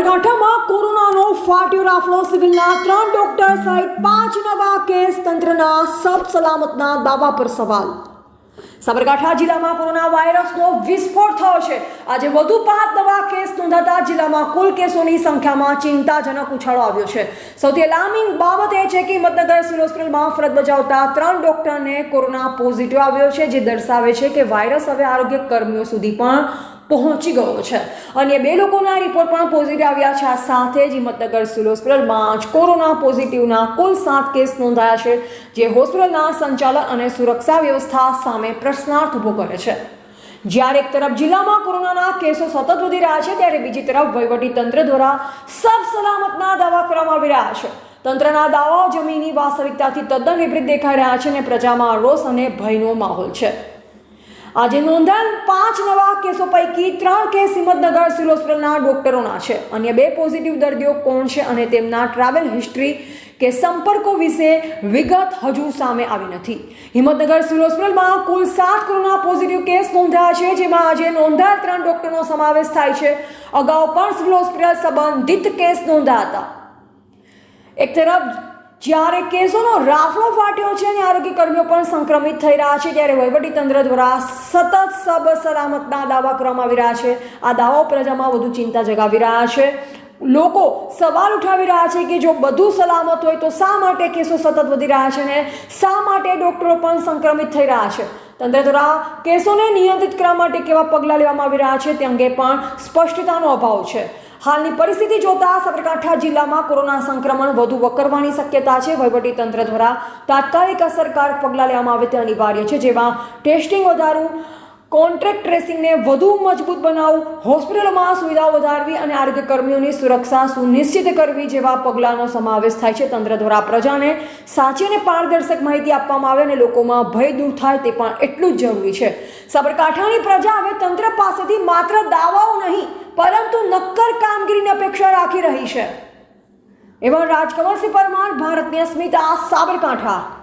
સાબરકાંઠામાં કોરોનાનો ફાટ્યો રાફલો સિવિલના ત્રણ ડોક્ટર સહિત પાંચ નવા કેસ તંત્રના સબ સલામતના દાવા પર સવાલ. સાબરકાંઠા જિલ્લામાં કોરોના વાયરસનો વિસ્ફોટ થયો છે. આજે વધુ પાંચ નવા કેસ નોંધાતા જિલ્લામાં કુલ કેસોની સંખ્યામાં ચિંતાજનક ઉછાળો આવ્યો છે. સૌથી અલાર્મિંગ બાબત એ છે કે હિંમતનગર સિવિલ હોસ્પિટલમાં ફરજ બજાવતા ત્રણ ડોક્ટરને કોરોના પોઝિટિવ આવ્યો છે, જે દર્શાવે છે કે વાયરસ હવે આરોગ્ય કર્મીઓ સુધી પણ પહોંચી ગયો છે. અને બે લોકોના રિપોર્ટ પણ પોઝિટિવ આવ્યા છે. આ સાથે જ હિંમતનગર સિવિલ હોસ્પિટલમાં જ કોરોના પોઝિટિવના કુલ સાત કેસ નોંધાયા છે, જે હોસ્પિટલના સંચાલન અને સુરક્ષા વ્યવસ્થા સામે પ્રશ્નાર્થ ઊભો કરે છે. જ્યારે એક તરફ જિલ્લામાં કોરોનાના કેસો સતત વધી રહ્યા છે, ત્યારે બીજી તરફ વહીવટી તંત્ર દ્વારા સબ સલામતના દાવા કરવામાં આવી રહ્યા છે. તંત્રના દાવાઓ જમીની વાસ્તવિકતાથી તદ્દન વિપરીત દેખાઈ રહ્યા છે અને પ્રજામાં રોષ અને ભયનો માહોલ છે. આજે નોંધાયેલ પાંચ નવા કેસો પૈકી ત્રણ કેસ હિંમતનગર સિવિલ હોસ્પિટલના ડોક્ટરોના છે. અન્ય બે પોઝિટિવ દર્દીઓ કોણ છે અને તેમના ટ્રાવેલ હિસ્ટ્રી કે સંપર્કો વિશે વિગત હજુ સામે આવી નથી. હિંમતનગર સિવિલ હોસ્પિટલમાં કુલ સાત કોરોના પોઝિટિવ કેસ નોંધાયા છે, જેમાં આજે નોંધાયેલ ત્રણ ડોક્ટરનો સમાવેશ થાય છે. અગાઉ પણ સિવિલ હોસ્પિટલ સંબંધિત કેસ નોંધાયા હતા. એક તરફ જ્યારે કેસોનો રાફડો ફાટ્યો છે અને આરોગ્ય કર્મીઓ પણ સંક્રમિત થઈ રહ્યા છે, ત્યારે તંત્ર દ્વારા સતત સબ સલામતના દાવા કરવામાં આવી રહ્યા છે. આ દાવાઓ પ્રજામાં વધુ ચિંતા જગાવી રહ્યા છે. લોકો સવાલ ઉઠાવી રહ્યા છે કે જો બધું સલામત હોય તો શા માટે કેસો સતત વધી રહ્યા છે ને શા માટે ડૉક્ટરો પણ સંક્રમિત થઈ રહ્યા છે? તંત્ર દ્વારા કેસોને નિયંત્રિત કરવા માટે કેવા પગલાં લેવામાં આવી રહ્યા છે તે અંગે પણ સ્પષ્ટતાનો અભાવ છે. હાલની પરિસ્થિતિ જોતા સાબરકાંઠા જિલ્લામાં કોરોના સંક્રમણ વધુ વકરવાની શક્યતા છે. તંત્ર દ્વારા તાત્કાલિક અસરકારક પગલાં લેવામાં આવે તે અનિવાર્ય છે, જેમાં ટેસ્ટિંગ વધારવું, કોન્ટ્રાક્ટ ટ્રેસિંગને વધુ મજબૂત બનાવવું, હોસ્પિટલોમાં સુવિધાઓ વધારવી અને આરોગ્ય કર્મીઓની સુરક્ષા સુનિશ્ચિત કરવી જેવા પગલાંનો સમાવેશ થાય છે. તંત્ર દ્વારા પ્રજાને સાચી અને પારદર્શક માહિતી આપવામાં આવે અને લોકોમાં ભય દૂર થાય તે પણ એટલું જ જરૂરી છે. સાબરકાંઠાની પ્રજા હવે તંત્ર પાસેથી માત્ર દાવાઓ નહીં પરંતુ નક્કર કામગીરીની અપેક્ષા રાખી રહી છે. એવા રાજકમલસિંહ પરમાર ભારતની અસ્મિતા સાબરકાંઠા.